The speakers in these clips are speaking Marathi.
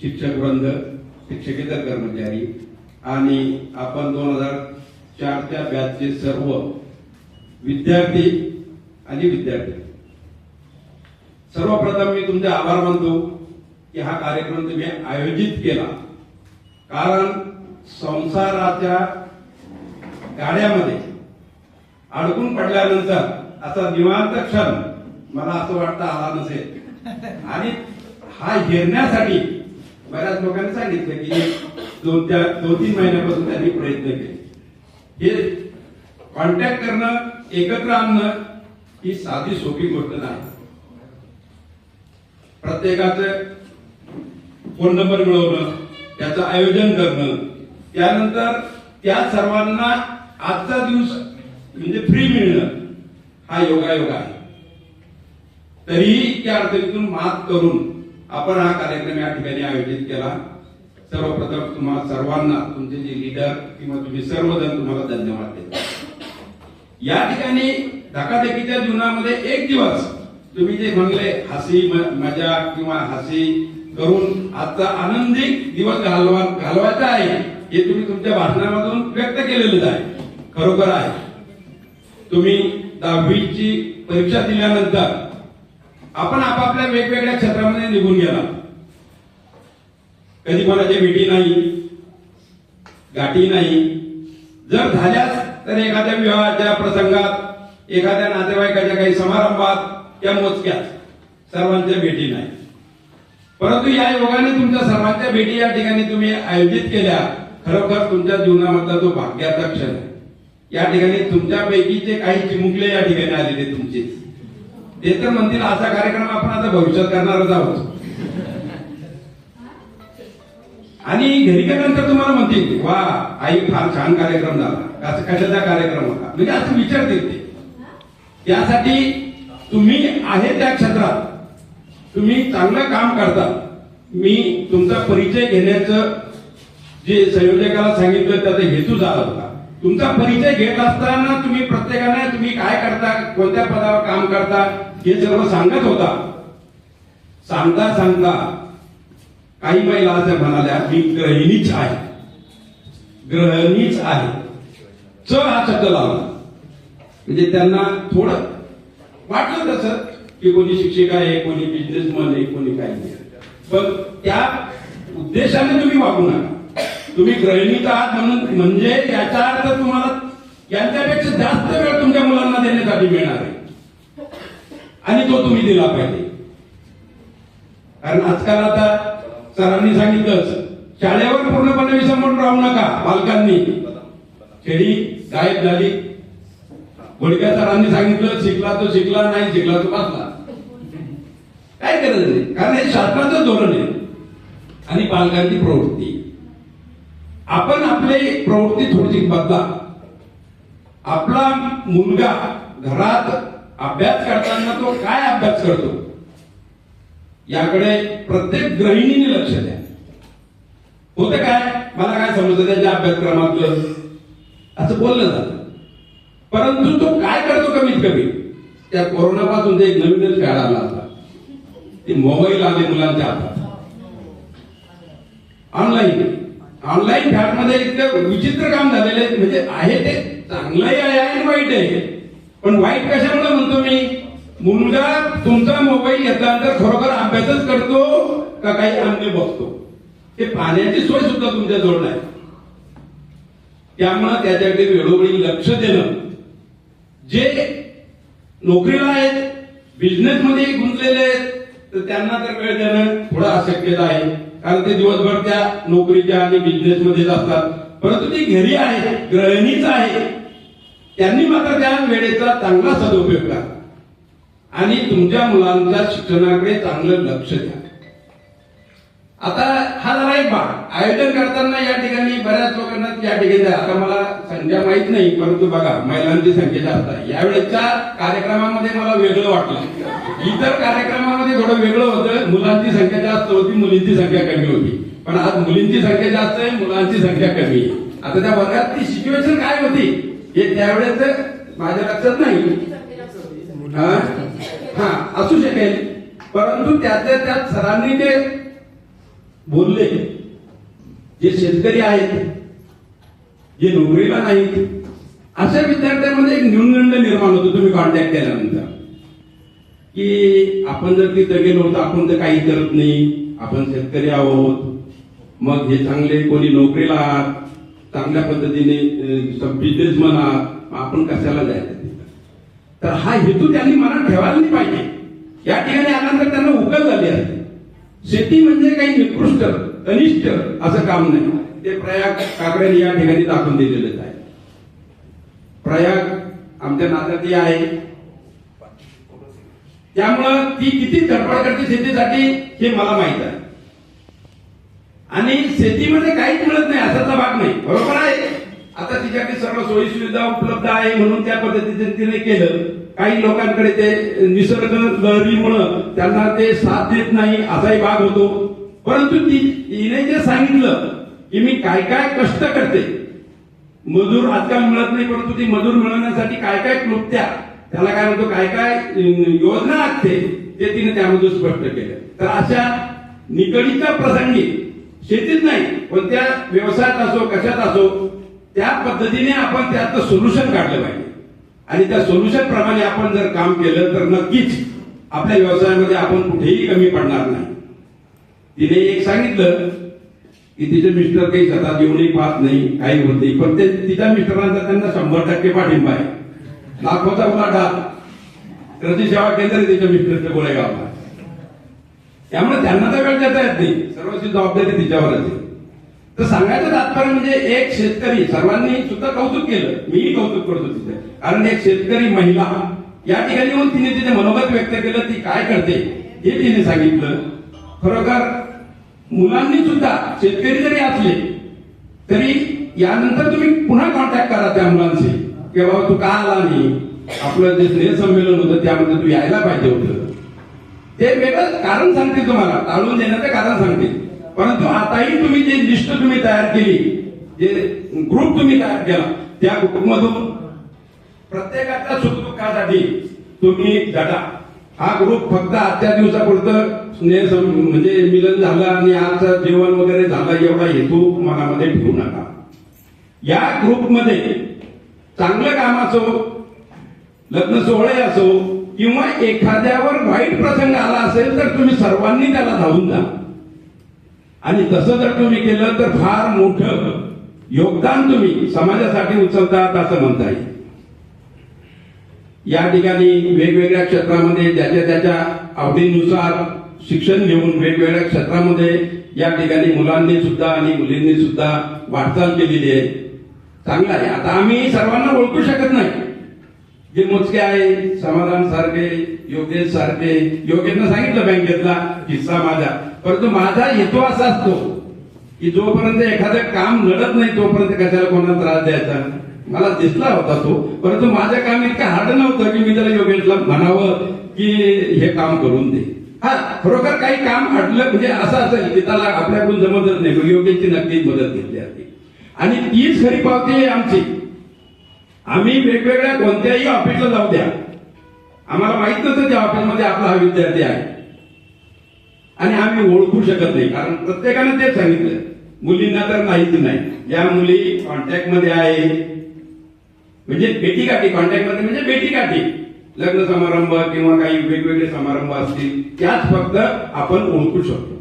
शिक्षक वृंद शिक्षकेतर कर्मचारी आणि आपण दोन हजार चारच्या बॅचचे सर्व विद्यार्थी आणि विद्यार्थी. सर्वप्रथम मी तुमचे आभार मानतो की हा कार्यक्रम तुम्ही आयोजित केला. कारण संसाराच्या गाड्यामध्ये अडकून पडल्यानंतर असा निवांत क्षण मला असं वाटतं आला नसेल. आणि हा हिरण्यासाठी बऱ्याच लोकांनी सांगितलं की दोन त्या दोन तीन महिन्यापासून त्यांनी प्रयत्न केले. हे कॉन्टॅक्ट करणं एकत्र आणणं ही साधी सोपी गोष्ट नाही. प्रत्येकाचं फोन नंबर मिळवणं त्याचं आयोजन करणं त्यानंतर त्या सर्वांना आजचा दिवस म्हणजे फ्री मिळणं हा योगायोग आहे. तरीही त्या अडचणीतून मात करून आपण हा कार्यक्रम या ठिकाणी आयोजित केला. सर्वप्रथम तुम्हाला सर्वांना तुमचे जे लीडर किंवा तुम्ही सर्वजण तुम्हाला धन्यवाद देतो. या ठिकाणी धकाधकीच्या जीवनामध्ये एक दिवस तुम्ही जे म्हणले हसी म- मजा किंवा हसी करून आजचा आनंदी दिवस घालवा घालवायचा आहे हे तुम्ही तुमच्या भाषणामधून व्यक्त केलेलंच आहे. खरोखर आहे. तुम्ही दहावीची परीक्षा दिल्यानंतर आपण आपापल्या वेगवेगळ्या क्षेत्रामध्ये निघून गेला. कधी कोणाची भेटी नाही गाठी नाही. जर झाल्यास तर एखाद्या विवाहाच्या प्रसंगात एखाद्या नातेवाईकाच्या काही समारंभात त्या मोजक्यात. सर्वांच्या भेटी नाही. परंतु या योगाने तुमच्या सर्वांच्या भेटी या ठिकाणी तुम्ही आयोजित केल्या. खरोखर तुमच्या जीवनामधला तो भाग्याचा क्षण आहे. या ठिकाणी तुमच्यापैकीचे काही चिमुकले या ठिकाणी आलेले तुमचे. ते तर म्हणतील असा कार्यक्रम आपण आता भविष्यात करणारच आहोत. आणि घरी गेल्यानंतर तुम्हाला म्हणतील वा आई फार छान कार्यक्रम झाला. कसं कशाचा कार्यक्रम होता? म्हणजे असं विचारतील ते. त्यासाठी तुम्ही आहे त्या क्षेत्रात. तुम्ही चांगलं काम करता. मी तुमचा परिचय घेण्याचं जे संयोजकाला सांगितलं त्याचा हेतू झाला होता. तुमचा परिचय घेत असताना तुम्ही प्रत्येकाने तुम्ही काय करता कोणत्या पदावर काम करता हे सर्व सांगत होता. सांगता सांगता काही महिला असं म्हणाल्या मी ग्रहिणीच आहे. ग्रहणीच आहे. च हा शब्द लावला. म्हणजे त्यांना थोडं वाटलं तसं की कोणी शिक्षक आहे कोणी बिझनेसमन आहे कोणी काही नाही. पण त्या उद्देशाने तुम्ही वागू नका. तुम्ही गृहिणीत आहात म्हणून म्हणजे याचा अर्थ तुम्हाला यांच्यापेक्षा जास्त वेळ तुमच्या मुलांना देण्यासाठी मिळणार आहे. आणि तो तुम्ही दिला पाहिजे. कारण आजकाल आता सरांनी सांगितलंच शाळेवर पूर्णपणे विसंबून राहू नका पालकांनी. खेळी गायब झाली. गोडक्या सरांनी सांगितलं शिकला तो शिकला नाही शिकला तो बसला. काय गरज नाही कारण हे शासनाचं धोरण आहे. आणि पालकांची प्रवृत्ती. आपण आपली प्रवृत्ती थोडीशी बदला. आपला मुलगा घरात अभ्यास करताना तो काय अभ्यास करतो? याकडे प्रत्येक गृहिणीने लक्ष द्या. होतं काय? मला काय समजतं त्याच्या अभ्यासक्रमातलं असं बोललं जातं. परंतु तो काय करतो कमीत कमी? त्या कोरोनापासून ते एक नवीनच खेळ आला होता. ते मोबाईल आले मुलांच्या हातात. ऑनलाईन ऑनलाईन फॅटमध्ये इतकं विचित्र काम झालेले आहेत म्हणजे आहे ते चांगलंही आहे आणि वाईट आहे. पण वाईट कशामुळे म्हणतो मी? मुलगा तुमचा मोबाईल घेतल्यानंतर खरोखर अभ्यासच करतो का काही अन्य बघतो? ते पाण्याची सोय सुद्धा तुमच्या जवळ नाही. त्यामुळं त्याच्याकडे वेळोवेळी लक्ष देणं. जे नोकरीला आहेत बिझनेस मध्ये गुंतलेले आहेत तर त्यांना तर वेळ देणं थोडं अशक्यता आहे. कारण ते दिवसभर त्या नोकरीच्या आणि बिझनेस मध्येच असतात परंतु ती घरी आहे गृहिणीच आहे त्यांनी मात्र त्या वेळेचा चांगला सदुपयोग करा. आणि तुमच्या मुलांच्या शिक्षणाकडे चांगलं लक्ष द्या. आता हा झाला एक भाग. आयोजन करताना या ठिकाणी बऱ्याच लोकांना या ठिकाणी आता मला संख्या माहीत नाही परंतु बघा महिलांची संख्या जास्त आहे. यावेळेच्या कार्यक्रमामध्ये मला वेगळं वाटलं. इतर कार्यक्रमामध्ये थोडं वेगळं होतं. मुलांची संख्या जास्त होती मुलींची संख्या कमी होती. पण आज मुलींची संख्या जास्त आहे मुलांची संख्या कमी आहे. आता त्या वर्गात ती सिच्युएशन काय होती? हे त्यावेळेस माझ्या लक्षात नाही. हा असू शकेल. परंतु त्यातल्या त्यात सरांनी ते बोलले जे शेतकरी आहेत जे नोकरीला नाहीत अशा विद्यार्थ्यांमध्ये एक न्यूनगंड निर्माण होतो तुम्ही कॉन्टॅक्ट केल्यानंतर. की आपण जर तिथं गेलो तर आपण तर काही करत नाही आपण शेतकरी आहोत. मग हे चांगले कोणी नोकरीला आहात चांगल्या पद्धतीने बिझनेसमन आहात आपण कशाला जायचं तर हा हेतू त्यांनी मनात ठेवायला नाही पाहिजे. या ठिकाणी आल्यानंतर त्यांना उकल झाली आहे शेती म्हणजे काही निकृष्ट कनिष्ठ असं काम नाही. ते प्रयाग काकड्यांनी या ठिकाणी दाखवून दिलेलेच आहे. प्रयाग आमच्या नात्यातही आहे. त्यामुळं ती किती धडपड करते शेतीसाठी हे मला माहीत आहे. आणि शेतीमध्ये म्हणजे काहीच मिळत नाही असाचा भाग नाही. बरोबर आहे. आता तिच्याकडे सर्व सोयी सुविधा उपलब्ध आहे म्हणून त्या पद्धतीने तिने केलं. काही लोकांकडे ते निसर्ग लहरीमुळं त्यांना ते साथ देत नाही असाही भाग होतो. परंतु ती तिने जे सांगितलं की मी काय काय कष्ट करते मजूर आजकाल मिळत नाही परंतु ती मजूर मिळवण्यासाठी काय काय क्लुप्त्या त्याला काय म्हणतो काय काय योजना आखते ते तिने त्यामधून स्पष्ट केलं. तर अशा निकडीच्या प्रसंगी शेतीत नाही पण त्या व्यवसायात असो कशात असो त्या पद्धतीने आपण त्याचं सोल्युशन काढलं पाहिजे. आणि त्या सोल्युशन प्रमाणे आपण जर काम केलं तर नक्कीच आपल्या व्यवसायामध्ये आपण कुठेही कमी पडणार नाही. तिने एक सांगितलं की तिचे मिस्टर काही स्वतः येऊनही पाहत नाही काही होत नाही. पण ते तिच्या मिस्टरांचा त्यांना शंभर टक्के पाठिंबा आहे. लाखोचा उलाढा कृषी सेवा केंद्र तिच्या मिस्टरच्या गोळेगावला त्यामुळे त्यांना तर वेळ देता येत नाही. सर्वांची जबाबदारी तिच्यावरच आहे. तर सांगायचं तात्पर्य म्हणजे एक शेतकरी सर्वांनी सुद्धा कौतुक केलं. मीही कौतुक करतो तिथे. कारण एक शेतकरी महिला या ठिकाणी येऊन तिने तिथे मनोगत व्यक्त केलं ती काय करते? हे तिने सांगितलं. खरोखर मुलांनी सुद्धा शेतकरी जरी असले तरी यानंतर तुम्ही पुन्हा कॉन्टॅक्ट करा त्या मुलांशी. की बाबा तू का आला नाही? आपलं जे स्नेह संमेलन होतं त्यामध्ये तू यायला पाहिजे होतं. ते वेगळं कारण सांगते तुम्हाला. टाळून देण्याचं कारण सांगते परंतु आताही तुम्ही जे लिस्ट तुम्ही तयार केली जे ग्रुप तुम्ही तयार केला त्या ग्रुपमधून प्रत्येकाच्या सुखदुःखासाठी तुम्ही जगा हा ग्रुप फक्त आजच्या दिवसापुरतं म्हणजे मिलन झालं आणि आजचं जेवण वगैरे झालं एवढा हेतू मनामध्ये ठेवू नका. या ग्रुपमध्ये चांगलं काम असो लग्न सोहळे असो किंवा एखाद्यावर वाईट प्रसंग आला असेल तर तुम्ही सर्वांनी त्याला धावून जा. आणि तसं जर तुम्ही केलं तर फार मोठं योगदान तुम्ही समाजासाठी उचलतात असं म्हणता येईल. या ठिकाणी वेगवेगळ्या क्षेत्रामध्ये ज्याच्या त्याच्या आवडीनुसार शिक्षण घेऊन वेगवेगळ्या क्षेत्रामध्ये या ठिकाणी मुलांनी सुद्धा आणि मुलींनी सुद्धा वाटचाल केलेली आहे. चांगलं आहे. आता आम्ही सर्वांना ओळखू शकत नाही. जे मोजके आहे समाधान सारखे योगेश सारखे योगेशनं सांगितलं बँकेतला हिस्सा माझा. परंतु माझा हेतू असा असतो की जोपर्यंत एखादं काम नडत नाही तोपर्यंत कशाला कोणाला त्रास द्यायचा? मला दिसला होता तो परंतु माझं काम इतकं हार्ड नव्हतं की मी त्याला योगेशला म्हणावं की हे काम करून दे. हा खरोखर काही काम अडलं म्हणजे असं असेल की त्याला आपल्याकडून जमतच नाही मग योगेशची नक्कीच मदत घेतली जाते. आणि तीच खरी पावती आहे आमची. आम्ही वेगवेगळ्या कोणत्याही ऑफिसला जाऊ द्या. आम्हाला माहीत नसतं त्या ऑफिसमध्ये आपला हा विद्यार्थी आहे. आणि आम्ही ओळखू शकत नाही कारण प्रत्येकानं तेच सांगितलं. मुलींना तर माहिती नाही. या मुली कॉन्टॅक्टमध्ये आहे म्हणजे भेटीगाठी कॉन्टॅक्टमध्ये म्हणजे भेटीगाठी. लग्न समारंभ किंवा काही वेगवेगळे समारंभ असतील त्याच फक्त आपण ओळखू शकतो.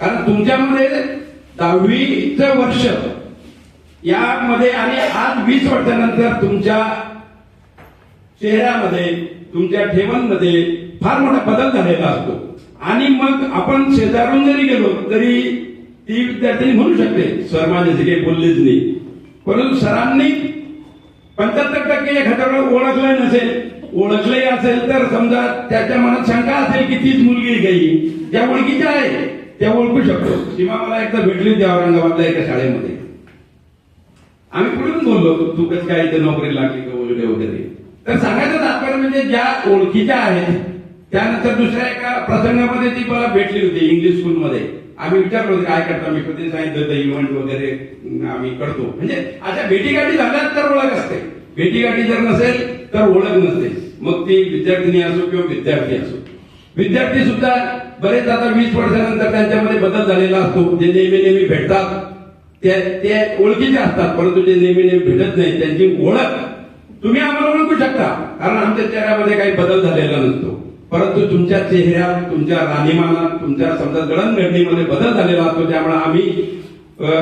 कारण तुमच्यामध्ये दहावीचं वर्ष यामध्ये आणि आज वीस वर्षानंतर तुमच्या चेहऱ्यामध्ये तुमच्या ठेवांमध्ये फार मोठा बदल झालेला असतो. आणि मग आपण शेजारून जरी गेलो तरी ती विद्यार्थी म्हणू शकते सर माझ्याशी काही बोललेच नाही. परंतु सरांनी पंच्याहत्तर टक्के एखाद्याला ओळखलं नसेल ओळखलंही असेल तर समजा त्याच्या मनात शंका असेल की तीच मुलगी काही ज्या ओळखीच्या आहे त्या ओळखू शकतो. सीमा मला एकदा भेटली होती औरंगाबादला एका शाळेमध्ये. आम्ही पुढून बोललो तू कसं काय इथे नोकरी लागली का वगैरे वगैरे? तर सांगायचं तात्पर्य म्हणजे ज्या ओळखीच्या आहेत त्यानंतर दुसऱ्या एका प्रसंगामध्ये ती मला भेटली होती इंग्लिश स्कूलमध्ये आम्ही विचारलो होतो काय करतो? मी कधी सांगितलं इव्हेंट वगैरे आम्ही करतो. म्हणजे अशा भेटीगाठी झाल्यात तर ओळख असते. भेटीगाठी जर नसेल तर ओळख नसते. मग ती विद्यार्थिनी असो किंवा विद्यार्थी असो. विद्यार्थी सुद्धा बरेच आता वीस वर्षानंतर त्यांच्यामध्ये बदल झालेला असतो. जे नेहमी नेहमी भेटतात ते ते ओळखीचे असतात परंतु जे नेहमी नेहमी भेटत नाही त्यांची ओळख तुम्ही आम्हाला ओळखू शकता. कारण आमच्या चेहऱ्यामध्ये काही बदल झालेला नसतो. परंतु तुमच्या चेहऱ्यात तुमच्या राहणीमानात तुमच्या समजा जडणघडणीमध्ये बदल झालेला असतो त्यामुळे आम्ही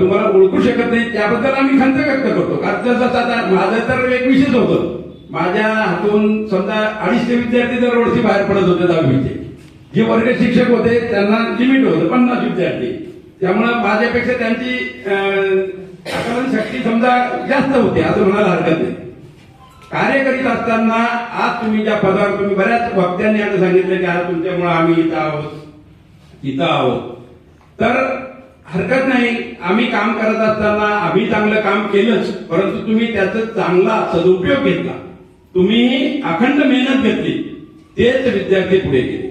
तुम्हाला ओळखू शकत नाही त्याबद्दल आम्ही खंत व्यक्त करतो. कारण आता माझं तर एक विशेष होतं. माझ्या हातून समजा अडीचशे विद्यार्थी दरवर्षी बाहेर पडत होते दहावीचे. जे वर्ग शिक्षक होते त्यांना लिमिट होतं पन्नास विद्यार्थी. त्यामुळे माझ्यापेक्षा त्यांची आकलन शक्ती समजा जास्त होती असं म्हणायला हरकत नाही. कार्य करीत असताना आज तुम्ही ज्या पदावर तुम्ही बऱ्याच वक्त्यांनी आता सांगितलं की आज तुमच्यामुळे आम्ही इथं आहोत. इथं आहोत. तर हरकत नाही. आम्ही काम करत असताना आम्ही चांगलं काम केलंच परंतु तुम्ही त्याचा चांगला सदुपयोग घेतला. तुम्ही अखंड मेहनत घेतली. तेच विद्यार्थी पुढे गेले.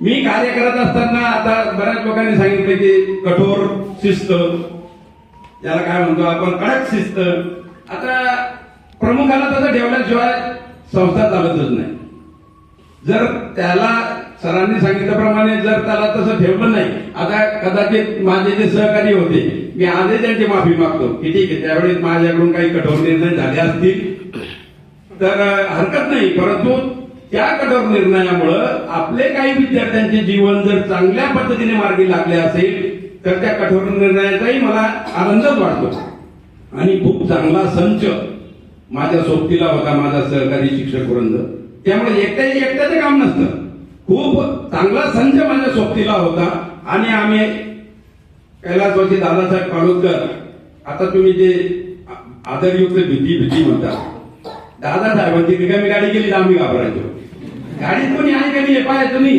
मी कार्य करत असताना आता बऱ्याच लोकांनी सांगितलं की कठोर शिस्त. याला काय म्हणतो आपण? कडक शिस्त. आता प्रमुखाला तसं ठेवल्याशिवाय संस्था चालतच नाही. जर त्याला सरांनी सांगितल्याप्रमाणे जर त्याला तसं ठेवलं नाही आता कदाचित माझे जे सहकारी होते मी आधी त्यांची माफी मागतो. की ठीक आहे त्यावेळेस माझ्याकडून काही कठोर निर्णय झाले असतील. तर हरकत नाही. परंतु त्या कठोर निर्णयामुळं आपले काही विद्यार्थ्यांचे जीवन जर चांगल्या पद्धतीने मार्गी लागले असेल तर त्या कठोर निर्णयाचाही मला आनंदच वाटतो. आणि खूप चांगला संच माझ्या सोबतीला होता माझा सहकारी शिक्षक वृंद. त्यामुळे एकट्याचे एकट्याचं काम नसतं. खूप चांगला संच माझ्या सोबतीला होता. आणि आम्ही कैलासवासी दादासाहेब काळोदकर आता तुम्ही जे आदरयुक्त भीती भीती म्हणता दादासाहेबांची रिकामी गाडी गेली तर आम्ही घाबरायचो. गाडीत कोणी आहे का नाही? पाहायचो नाही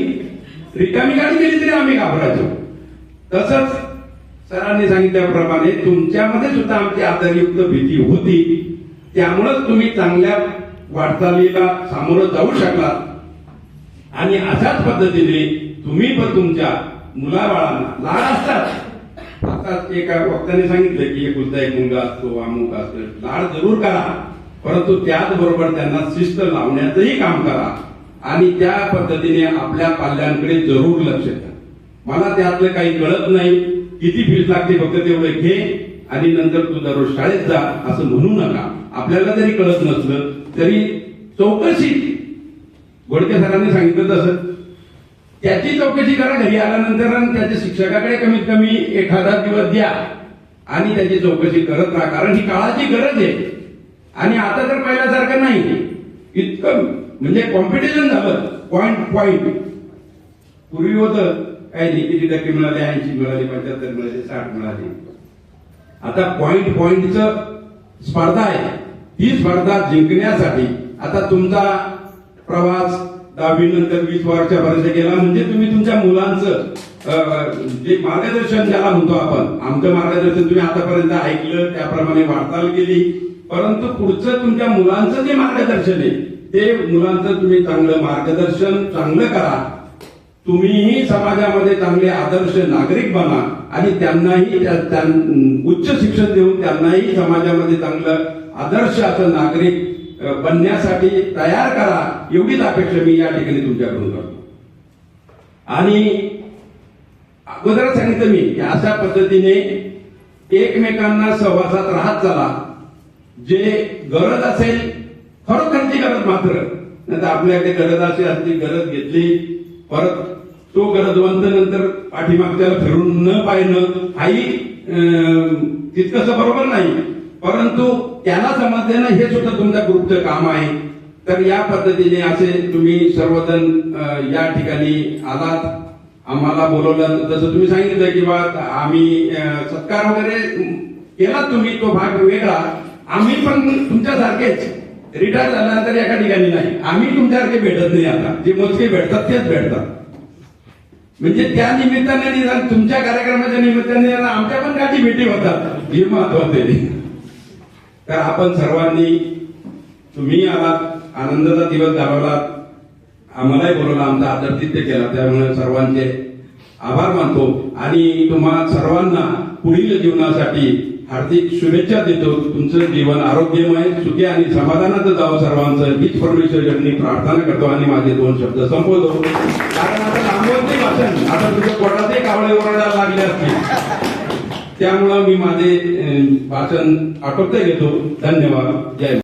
रिकामी गाडी गेली तरी आम्ही घाबरायचो. तसंच सरांनी सांगितल्याप्रमाणे तुमच्यामध्ये सुद्धा आमची आदरयुक्त भीती होती. त्यामुळेच तुम्ही चांगल्या वाटचालीला सामोरं जाऊ शकला. आणि अशाच पद्धतीने तुम्ही पण तुमच्या मुलाबाळांना लहान असतात. आता एका वक्त्याने सांगितलं की एकुलता एक मुलगा असतो अमुक असतो. लाड जरूर करा. परंतु त्याचबरोबर त्यांना शिस्त लावण्याचंही काम करा. आणि त्या पद्धतीने आपल्या पाल्यांकडे जरूर लक्ष द्या. मला त्यातलं काही कळत नाही. किती फीस लागते फक्त तेवढं घे आणि नंतर तू दररोज शाळेत जा असं म्हणू नका. आपल्याला जरी कळत नसलं तरी चौकशी. गोडके सरांनी सांगितलं तसं. त्याची चौकशी करा घरी आल्यानंतर आणि त्याच्या शिक्षकाकडे कमीत कमी एखादा दिवस द्या. आणि त्याची चौकशी करत राहा कारण ही काळाची गरज आहे. आणि आता तर पहिल्यासारखं नाही. इतकं म्हणजे कॉम्पिटिशन झालं. पॉइंट पॉइंट पूर्वी होतं काय नाही किती टक्के मिळाले ऐंशी मिळाले पंच्याहत्तर मिळाले साठ मिळाले. आता पॉइंट पॉइंटच स्पर्धा आहे. ही स्पर्धा जिंकण्यासाठी. आता तुमचा प्रवास दहावी नंतर वीस वर्षापर्यंत गेला म्हणजे तुम्ही तुमच्या मुलांचं जे मार्गदर्शन ज्याला म्हणतो आपण आमचं मार्गदर्शन तुम्ही आतापर्यंत ऐकलं त्याप्रमाणे वाटचाल केली. परंतु पुढचं तुमच्या मुलांचं जे मार्गदर्शन आहे ते मुलांचं तुम्ही चांगलं मार्गदर्शन चांगलं करा. तुम्हीही समाजामध्ये चांगले आदर्श नागरिक बना आणि त्यांनाही उच्च शिक्षण देऊन त्यांनाही समाजामध्ये चांगलं आदर्श असं नागरिक बनण्यासाठी तयार करा एवढीच अपेक्षा मी या ठिकाणी तुमच्याकडून करतो. आणि अगोदर सांगितलं मी की अशा पद्धतीने एकमेकांना सहवासात राहत चला. जे गरज असेल खरोखरची गरज मात्र. नाही तर आपल्याकडे गरज अशी असली गरज घेतली परत तो गरजवंत नंतर पाठीमागच्याला फिरून न पाहिणं हाही अं, तितकंसं बरोबर नाही. परंतु त्यांना समज ना हे सुद्धा तुमच्या ग्रुपचं काम आहे. तर या पद्धतीने असे तुम्ही सर्वजण या ठिकाणी आलात. आम्हाला बोलवलं. जसं तुम्ही सांगितलं की बा आम्ही सत्कार वगैरे केला तुम्ही तो भाग वेगळा. आम्ही पण तुमच्यासारखेच रिटायर झाल्यानंतर एका ठिकाणी नाही. आम्ही तुमच्यासारखे भेटत नाही आता. जे मोजके भेटतात तेच भेटतात. म्हणजे त्या निमित्ताने निदान तुमच्या कार्यक्रमाच्या निमित्ताने आमच्या पण काही भेटी होतात. हे महत्त्वाचे तर आपण सर्वांनी तुम्ही आलात आनंदाचा दिवस घालवलात आम्हालाही बोलवला आमचा आदरतिथ्य केला. त्यामुळे सर्वांचे आभार मानतो. आणि तुम्हा सर्वांना पुढील जीवनासाठी हार्दिक शुभेच्छा देतो. तुमचं जीवन आरोग्यमय सुखी आणि समाधानाचं जावं सर्वांचं. हीच परमेश्वरांनी प्रार्थना करतो आणि माझे दोन शब्द संपवतो. कारण आता लांबवत नाही भाषण. आता तुझ्या पोटातही कावळे ओरडायला लागले असतील. त्यामुळं मी माझे वाचन भाषण आटोपते घेतो. धन्यवाद. जय